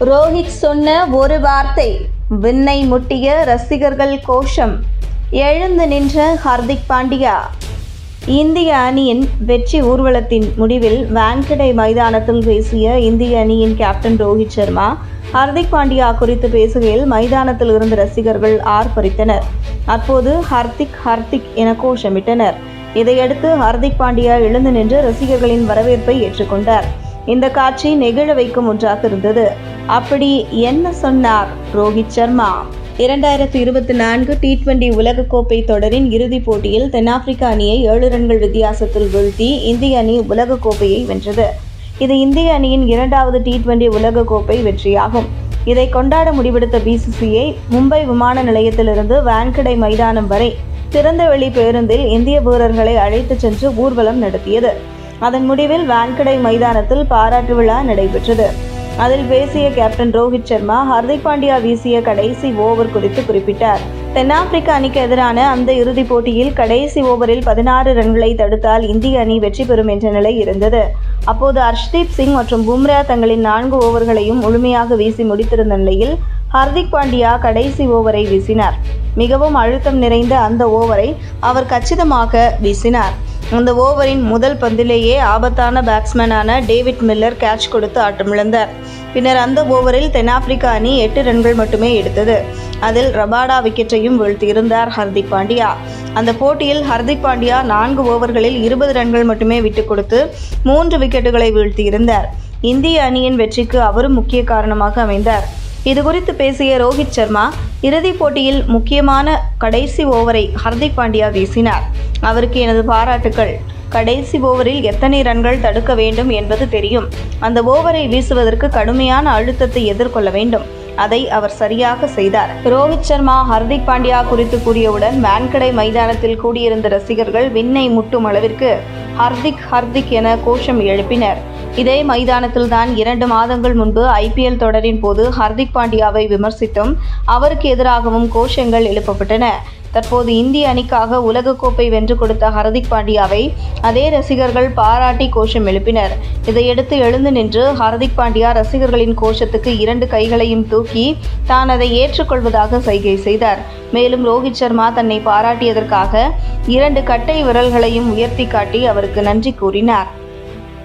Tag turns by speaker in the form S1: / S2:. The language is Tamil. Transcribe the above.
S1: ரோஹித் சொன்ன ஒரு வார்த்தை விண்ணை முட்டிய ரசிகர்கள் கோஷம். எழுந்து நின்ற ஹர்திக் பாண்டியா. இந்திய அணியின் வெற்றி ஊர்வலத்தின் முடிவில் வான்கடை மைதானத்தில் பேசிய இந்திய அணியின் கேப்டன் ரோஹித் சர்மா ஹர்திக் பாண்டியா குறித்து பேசுகையில் மைதானத்தில் இருந்த ரசிகர்கள் ஆர்ப்பரித்தனர். அப்போது ஹர்திக் ஹர்திக் என கோஷமிட்டனர். இதையடுத்து ஹர்திக் பாண்டியா எழுந்து நின்று ரசிகர்களின் வரவேற்பை ஏற்றுக்கொண்டார். இந்த காட்சி நெகிழ வைக்கும் ஒன்றாக இருந்தது. அப்படி என்ன சொன்னார் ரோஹித் சர்மா? இரண்டாயிரத்தி இருபத்தி நான்கு டி டுவெண்டி உலகக்கோப்பை தொடரின் இறுதிப் போட்டியில் தென்னாப்பிரிக்க அணியை ஏழு ரன்கள் வித்தியாசத்தில் வீழ்த்தி இந்திய அணி உலகக்கோப்பையை வென்றது. இது இந்திய அணியின் இரண்டாவது டி டுவெண்டி உலகக்கோப்பை வெற்றியாகும். இதை கொண்டாட முடிவெடுத்த பிசிசிஐ மும்பை விமான நிலையத்திலிருந்து வான்கடை மைதானம் வரை திறந்தவெளி பேருந்தில் இந்திய வீரர்களை அழைத்துச் சென்று ஊர்வலம் நடத்தியது. அதன் முடிவில் வான்கடை மைதானத்தில் பாராட்டு விழா நடைபெற்றது. அதில் பேசிய கேப்டன் ரோஹித் சர்மா ஹர்திக் பாண்டியா வீசிய கடைசி ஓவர் குறித்து குறிப்பிட்டார். தென்னாப்பிரிக்க அணிக்கு எதிரான அந்த இறுதிப் போட்டியில் கடைசி ஓவரில் பதினாறு ரன்களை தடுத்தால் இந்திய அணி வெற்றி பெறும் என்ற நிலை இருந்தது. அப்போது அர்ஷ்தீப் சிங் மற்றும் பும்ரா தங்களின் நான்கு ஓவர்களையும் முழுமையாக வீசி முடித்திருந்த நிலையில் ஹர்திக் பாண்டியா கடைசி ஓவரை வீசினார். மிகவும் அழுத்தம் நிறைந்த அந்த ஓவரை அவர் கச்சிதமாக வீசினார். அந்த ஓவரின் முதல் பந்திலேயே ஆபத்தான பேட்ஸ்மேனான டேவிட் மில்லர் கேட்ச் கொடுத்து ஆட்டமிழந்தார் பின்னர் அந்த ஓவரில் தென்னாப்பிரிக்கா அணி எட்டு ரன்கள் மட்டுமே எடுத்தது. அதில் ரபாடா விக்கெட்டையும் வீழ்த்தியிருந்தார் ஹர்திக் பாண்டியா. அந்த போட்டியில் ஹர்திக் பாண்டியா நான்கு ஓவர்களில் இருபது ரன்கள் மட்டுமே விட்டுக் கொடுத்து மூன்று விக்கெட்டுகளை வீழ்த்தியிருந்தார். இந்திய அணியின் வெற்றிக்கு அவரும் முக்கிய காரணமாக அமைந்தார். இதுகுறித்து பேசிய ரோஹித் சர்மா இறுதிப் போட்டியில் முக்கியமான கடைசி ஓவரை ஹர்திக் பாண்டியா வீசினார். அவருக்கு எனது பாராட்டுக்கள். கடைசி ஓவரில் எத்தனை ரன்கள் தடுக்க வேண்டும் என்பது தெரியும். அந்த ஓவரை வீசுவதற்கு கடுமையான அழுத்தத்தை எதிர்கொள்ள வேண்டும். அதை அவர் சரியாக செய்தார். ரோஹித் சர்மா ஹர்திக் பாண்டியா குறித்து கூறியவுடன் வான்கடை மைதானத்தில் கூடியிருந்த ரசிகர்கள் விண்ணை முட்டும் அளவிற்கு ஹர்திக் ஹர்திக் என கோஷம் எழுப்பினர். இதே மைதானத்தில்தான் இரண்டு மாதங்கள் முன்பு ஐபிஎல் தொடரின் போது ஹர்திக் பாண்டியாவை விமர்சித்தும் அவருக்கு எதிராகவும் கோஷங்கள் எழுப்பப்பட்டன. தற்போது இந்திய அணிக்காக உலகக்கோப்பை வென்று கொடுத்த ஹர்திக் பாண்டியாவை அதே ரசிகர்கள் பாராட்டி கோஷம் எழுப்பினர். இதையடுத்து எழுந்து நின்று ஹர்திக் பாண்டியா ரசிகர்களின் கோஷத்துக்கு இரண்டு கைகளையும் தூக்கி தான் அதை ஏற்றுக்கொள்வதாக சைகை செய்தார். மேலும் ரோஹித் சர்மா தன்னை பாராட்டியதற்காக இரண்டு கட்டை விரல்களையும் உயர்த்தி காட்டி அவருக்கு நன்றி கூறினார்.